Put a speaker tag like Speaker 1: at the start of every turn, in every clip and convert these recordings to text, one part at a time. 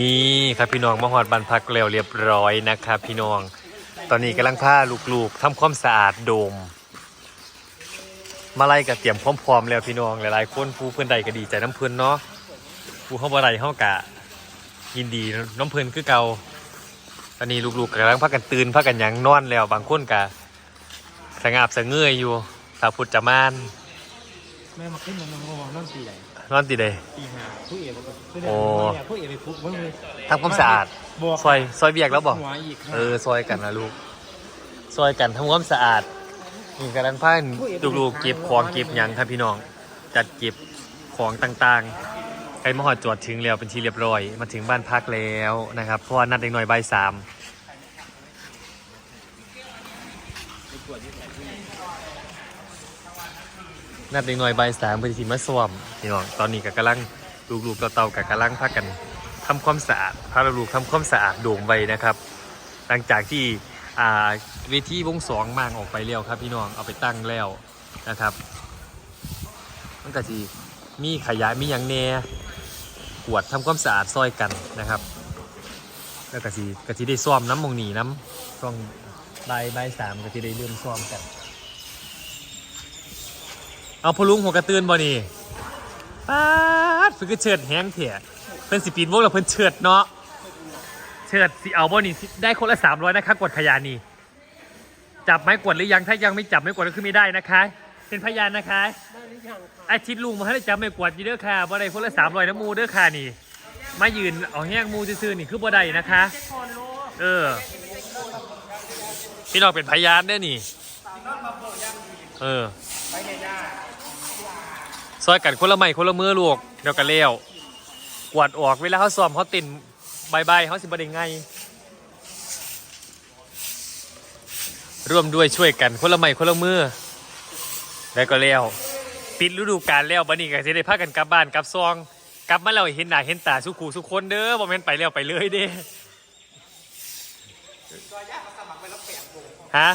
Speaker 1: นี่ครับพี่น้องมาหอดบันพักแล้วเรียบร้อยนะครับพี่น้อง ตอนนี้กำลังพาลูกๆทำความสะอาดโดม มาไล่กับเตรียมพร้อมๆแล้วพี่น้องหลายๆคนผู้เพื่อนใดก็ดีใจน้ำเพื่อนเนาะผู้เข้าบ่ได้เข้ากะยินดีน้ำเพื่อนคือเก่าตอนนี้ลูกๆกำลังพักกันตื่นพักกันยังนอนแล้วบางคนกะสงบสะเงยอยู่สาวพุทธจามาน
Speaker 2: แม่มาขึ้นมันงงนั่นตีใหญ่
Speaker 1: นอนติเดย
Speaker 2: ตีหาผู้เอ๋ก็ผู้
Speaker 1: โอ้
Speaker 2: ผู้เอ๋ไปปุ๊บมันเลย
Speaker 1: ทำความสะอาด
Speaker 2: บวก
Speaker 1: ซอยซอยเบียกแล้วบอก
Speaker 2: หัวอีก
Speaker 1: เออซอยกันนะลูกซอยกันทำความสะอาดนี่กำลังพันลูกๆเก็บของเก็บหยังครับพี่น้อง จัดเก็บของต่างๆใครมาหอดจอดถึงแล้วเป็นที่เรียบร้อย มาถึงบ้านพักแล้วนะครับ เพราะว่านัดเด็กหน่อยใบายสาม นัดเด็กหน่อยใบสามเป็นทีมาสวมพี่น้องตอนนี้ก็กำลังลูกๆเต่าๆกับกำลังพักกันทำความสะอาดพาลูกทำความสะอาดโด่งไว้นะครับ หลังจากที่อ่าเวทีวงสองมางออกไปแล้วครับ พี่น้องเอาไปตั้งแล้วนะครับมันก็สิมีขยะมีอย่างแน่กวดทำความสะอาดซอยกันนะครับ แล้วก็สิก็สิได้ซ่อมน้ำมงหนีน้ำช่วงใบายบสามก็สิได้เริ่มซ่อมกัน เอาพอลุงหัวกระตือนบ่นี่ป๊าดเพิ่นก็เชิดแห้งเถี่ยเพิ่นสิปีนวงแล้วเพิ่นเชิดเนาะเชิดสิเอาบ่นี่สิได้คนละสามร้อยนะคะกดขยะนี่จับไม้กวดหรือยังถ้ายังไม่จับไม้กวดก็คือไม่ได้นะคะ เป็นพยานนะคะไอาทิตย์ลุงมาให้ได้จับไม่กวดอยี่เด้อค่ะบ่ได้คนละสามร้อยน้ำมูเด้อค่ะนี่มายืนเอาแห้งมูซื่อๆนี่คือบ่ได้นะคะ เออ พี่น้องเป็นพยานได้อนี่ เออ ซอยกันคนละไม้คนละมือลูกเดียวกันเลี้ยวกวาดออกเวลาเขาซ้อมเขาตินบายบเขาสิบได้ไงร่วมด้วยช่วยกันคนละไม้คนละมือแล้วก็แล้วปิดฤดูกาลแล้วบัดนี้ก็สิได้พากันกลับบ้านกลับซอง กลับมาแล้วเห็นหน้าเห็นตาสุขูสุขคนเด้อบ่แม่นไปแล้วไปเลยเด้ฮะ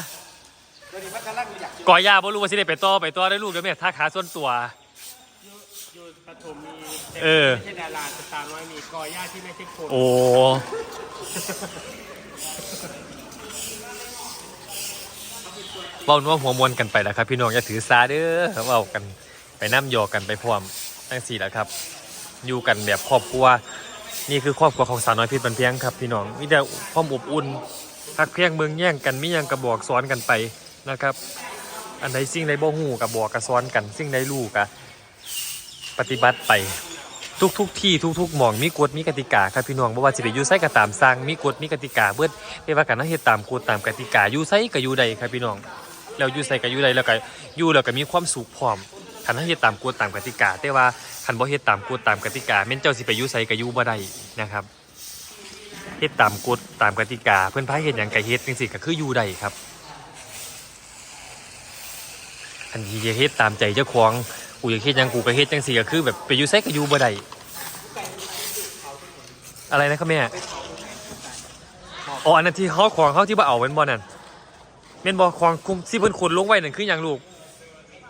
Speaker 1: ก่อย่าบ่รู้ว่าสิได้ไปต่อไปต่อได้ลูกเดี๋ยวแม่ทักหาส่วนตัว
Speaker 2: ปฐมมี
Speaker 1: เออ
Speaker 2: ไม่ใช่ดาราสตาร์น้อยมีกอหญ้าที่ไม่ใช่คน
Speaker 1: โอ้ เว้านัวหัวมวนกันไปแล้วครับ พี่น้องอย่าถือซาเด้อเว้ากันไปน้ำหยอกกันไปพร้อมทั้งสี่แหละครับ อยู่กันแบบครอบครัว นี่คือครอบครัวของสาวน้อยเพชรบันเพียงครับ พี่น้องมีแต่ความอบอุ่นพักเพียงเมืองแย่งกันมิยังกระบอกสอนกันไปนะครับ อันใดสิ่งใดบ่หูกับบอกกระซ้อนกันสิ่งใดรู้กะ ปฏิบัติไป ทุกทุกที่ทุกทุกหมองมีกฎมีกติกาครับพี่น้องบ่ว่าสิไปอยู่ไสก็ตามสร้างมีกฎมีกติกาเบิดไม่ว่ากันนะเฮ็ดตามกฎตามกติกาอยู่ไสก็อยู่ใดครับพี่น้องแล้วอยู่ไสก็อยู่ใดแล้วก็อยู่แล้วก็มีความสุขพร้อมคันเฮ็ดตามกฎตามกติกา แต่ว่าคันบ่เฮ็ดตามกฎตามกติกาแม่นเจ้าสิไปอยู่ไสก็อยู่บ่ได้นะครับเฮ็ดตามกฎตามกติกา เพิ่นพาเฮ็ดหยังก็เฮ็ดจังซี่ก็คืออยู่ได้ครับอันที่เฮ็ดตามใจเจ้าของ กูอยากเฮ็ดหยังกูก็เฮ็ดจังซี่ก็คือแบบไปอยู่ไสก็อยู่บ่ได้อะไรนะครับแม่อ๋ออันนั้นที่เขาของเขาที่บ่เอาเป็นบ่นั่นแม่นบ่ของคุมที่เพิ่นขุดลงไว้นั่นคือหยังลูก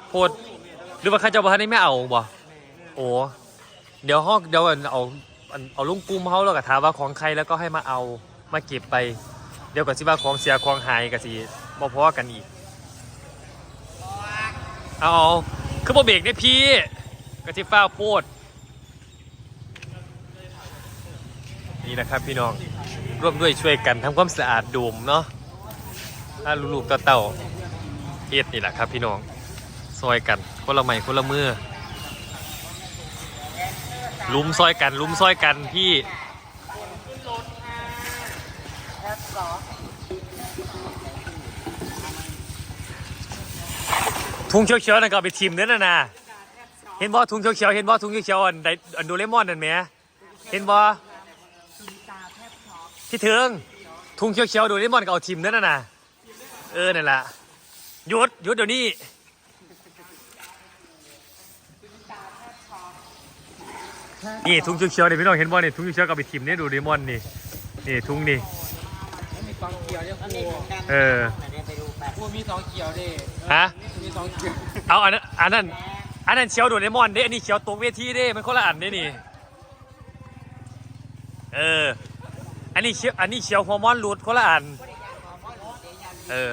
Speaker 1: โพดหรือว่าเขาเจ้าบ่ทันได้แม่เอาบ่โอ้เดี๋ยวเฮาเดี๋ยวอันเอาอันเอาลุงกุมเฮาแล้วก็ถามว่าของใครแล้วก็ให้มาเอามาเก็บไป เดี๋ยวก็สิว่าของเสียของหายก็สิบ่พอกันอีกเอาเอา คือบ่เบรกเนี่ยพี่กระทิฟ้าโพดนี่นะครับพี่น้องร่วมด้วยช่วยกันทำความสะอาดโดมเนาะถ้าลูกๆเต่าเฮ็ดนี่แหละครับพี่น้องซอยกันคนละไม้คนละมือลุมซอยกันลุมซอยกันพี่ ทุงเขียวๆนั่นก็เอาไปทิมเด้อน่ะนะเห็นบ่ทุงเขียวๆเห็นบ่ทุงเขียวๆอันไดอันโดเรมอนนั่นแหมเห็นบ่พี่เถิงทุงเขียวๆโดเรมอนก็เอาทิมเด้อน่ะนะเออนั่นล่ะหยุดหยุดเดี๋ยวนี้นี่ทุงเขียวๆนี่พี่น้องเห็นบ่นี่ทุงเขียวๆก็เอาไปทิมเนี่ยโดเรมอนนี่นี่ทุงนี่
Speaker 2: มีกองเกี่ยวเนี่ยครู
Speaker 1: เออ
Speaker 2: ครูมีสองเกี่ยวดิ
Speaker 1: ฮะ
Speaker 2: มีสองเกี่ยว
Speaker 1: เอาอันนั้นอันนั้นอันนั้นเชียวโดเรมอนเด้อันนี้เชียวตกเวทีเด้มันคนละอันเด้นี่ เออ อันนี้เขียวอันนี้เขียวฮอร์โมนหลุดคนละอัน เออ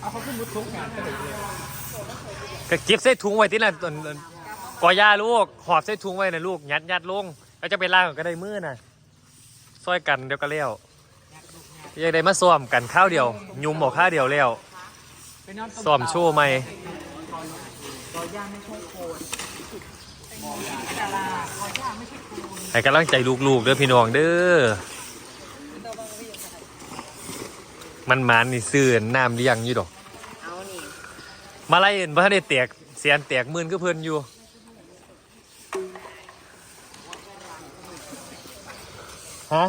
Speaker 2: เอาเขาขึ้นมุดทุกงานก็เลย
Speaker 1: ก็เก็บใส่ถุงไว้ที่นั่นตอนตอนกอย่าลูกหอบใส่ถุงไว้นะลูกยัดยัดลงแล้วจะไปล้างก็ได้มือน่ะ ซอยกันเดี๋ยวก็เลี้ยวยังได้มาซ้อมกันข้าวเดียว ยุมบอกข้าวเดียวแล้ว
Speaker 2: ไปนอน
Speaker 1: ซ้อมโชว์ไหม
Speaker 2: กอย่าไม่ใช่โคนดารากอย่าไม่ใช่โคน
Speaker 1: ให้กำลังใจลูกๆเด้อพี่น้องเด้อมันหมานนี่ซื้อน้ำเลี้ยงอยู่ดอก
Speaker 3: เอานี่
Speaker 1: มาไล่เอ็นบ่ทันได้แตกเสียนแตกหมื่นก็เพิ่นอยู่ ฮะ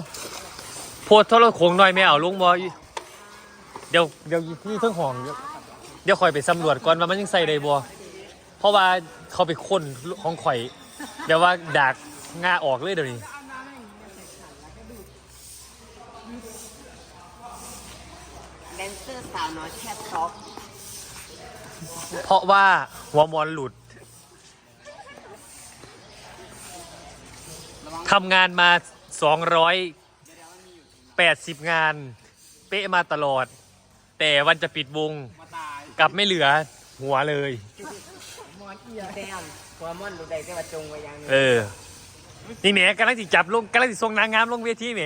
Speaker 1: โพดโทรโขงหน่อยไม่เอาลุงบ่เดี๋ยวเดี๋ยวที่เทั้งห้องเดี๋ยวเดี๋ยวคอยไปสำรวจก่อนว่ามันยังใส่ได้บ่เพราะว่าเขาไปค้นของข่อยเดี๋ยวว่าดากงาออกเลยเดี๋ยวนี้
Speaker 3: แดนเซอร์สาวน้อยแค่ท็อป
Speaker 1: เพราะว่าหัวมอนหลุดทำงานมา 280 งาน เป๊ะมาตลอด แต่วันจะปิดวง
Speaker 2: มาตาย
Speaker 1: กลับไม่เหลือหัวเลย
Speaker 3: มอนเอียแดงหัวมอนดูใดก็มาจงไว้ยัง
Speaker 1: เออ นี่แหมกำลังสิจับลงกำลังสิส่งนางงามลงเวทีแหม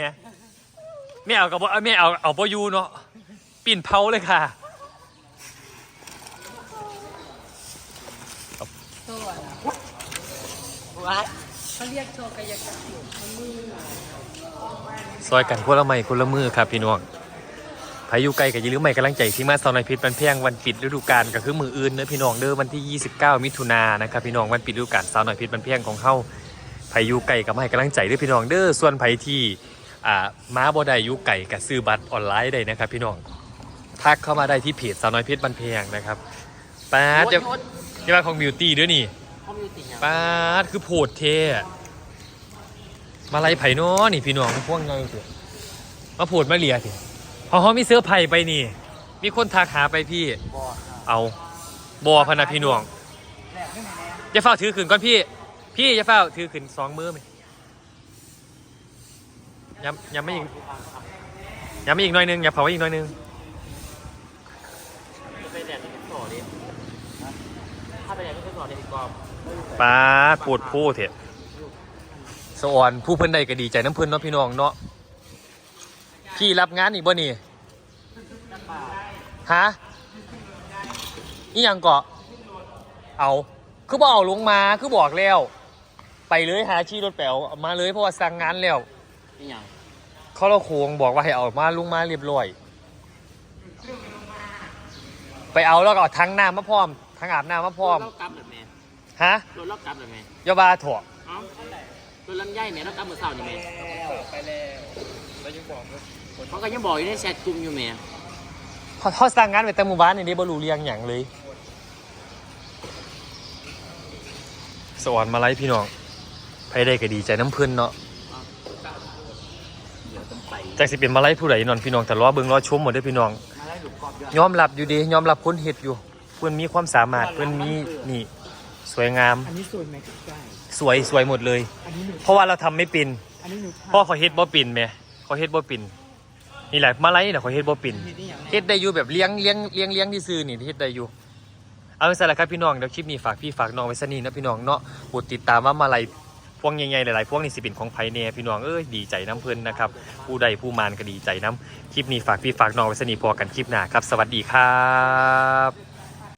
Speaker 1: ไม่เอากับบ่ไม่เอาเอาปอยูเนาะปิ่นเผาเลยค่ะ
Speaker 3: วัด
Speaker 2: เขาเรียกโชว์กายกรรมอยู่
Speaker 1: ซอยกันคนละไม้คนละมือครับพี่น้องพายุไกลกับยีรือไม่กำลังใจที่มาสอนในพิษบันเพียงวันปิดฤดูกาลก็คือมืออื่นเนอะพี่น้องเด้อวันที่ 29 มิถุนายนนะครับพี่น้องวันปิดฤดูกาลสาวหน่อยพิษบันเพียงของเข้าพายุไก่กับมาให้กำลังใจเด้อพี่น้องเด้อส่วนไผที่อ่าม้าบอดายุไก่กับซื้อบัตรออนไลน์ได้นะครับพี่น้องทักเข้ามาได้ที่เพจสาวน้อยพิษบันเพียงนะครับป้าดจะจะมาของบิวตี้ด้วยนี่
Speaker 3: เขามีติ่งอะ
Speaker 1: ป้าดคือโพดเทอะมาไล่ไผ่น้อนี่พี่น้องพวกไงเถอะมาโพดมาเลียสิพอเขามีเสื้อไผ่ไปนี่ มีคนทักหาไปพี่
Speaker 3: บอ
Speaker 1: เอาบอพะนะพี่น้องอย่าเฝ้าถือขึ้นก่อนพี่ พี่อย่าเฝ้าถือขึ้นสองมือไหมยังยังไม่อีกยังไม่อีกหน่อยนึงอย่าเผาไว้อีกหน่อยนึง
Speaker 3: ไปแดดต่อดิถ้าไปแดดก็ต่อดิกอม
Speaker 1: ป้าดปวดผู้เถอะสวรรค์ผู้เพิ่นใดก็ดีใจน้ำเพิ่นเนาะพี่น้องเนาะพี่รับงานอีกบ่นี่ฮะนี่ยังเกาะเอาคือบอกเอาลงมาคือบอกแล้ว ไปเลยหาที่รถแปวเอามาเลยเพราะว่าสั่งงานแล้ว
Speaker 3: นี่ยัง
Speaker 1: เขาเราโคงบอกว่าให้เอามาลุงมาเรียบร้อยไปเอาแล้วก็เอาทั้งน้ำมาพร้อมทั้งอาบน้ำมาพร้อม
Speaker 3: รถกลับแบบแม่
Speaker 1: ฮะ
Speaker 3: รถรถกลับแบบแม่
Speaker 1: อยาบาถั่ว
Speaker 3: เอ้ารถลำไยแม่รถกลับเมื่อเช้านี่แม่
Speaker 2: ไปแล้วแล้วยังบอกว่า
Speaker 3: เขาก็ยังบอกอยู่ในแชทกลุ่มอยู่แม่
Speaker 1: เขาเขาสั่งงานไปแต่หมู่บ้านนี่ได้บรูเรียงอย่างเลย สวรรค์มาไล่พี่น้องไปได้ก็ดีใจน้ำเพื่อนเนาะ
Speaker 3: เดี๋ยวต้องไป
Speaker 1: จากสิเป็นมาไล่ผู้ใดนอนพี่น้องแต่ล้อเบิ่งล้อชมหมดเด้อพี่น้อง
Speaker 3: มาไล่หลุมกอบยอด
Speaker 1: ยอมรับอยู่ดียอมรับคนเห็ดอยู่ เพื่อนมีความสามารถเพื่อนมีนี่ สวยงาม
Speaker 2: อันนี้สวยไหมใกล้
Speaker 1: สวยสวยหมดเลย
Speaker 2: อันนี้หนู
Speaker 1: เพราะว่าเราทำไม่เป็น
Speaker 2: อันนี้หนู
Speaker 1: เพราะเขาเฮ็ดบ่ปินแหม่เขาเฮ็ดบ่ปินนี่แหละมาไล่น่ะเขาเฮ็ดบ่ปิน
Speaker 2: นี่อย่าง
Speaker 1: เฮ็ดได้อยู่แบบเลี้ยงเลี้ยงเลี้ยงเลี้ยงที่ซื้อนี่เฮ็ดได้อยู่ เอาไปใส่ละครับพี่น้องเดี๋ยวคลิปนี้ฝากพี่ฝากน้องไว้ซะนี่นะพี่น้องเนาะกดติดตามว่ามาลัยพวงใหญ่ๆหลายๆพวงนี่สิเป็นของไผแน่พี่น้องเอ้ยดีใจน้ำเพิ่นนะครับผู้ใดผู้มานก็ดีใจน้ำคลิปนี้ฝากพี่ฝากน้องไว้ซะนี่พอกันคลิปหน้าครับ สวัสดีครับ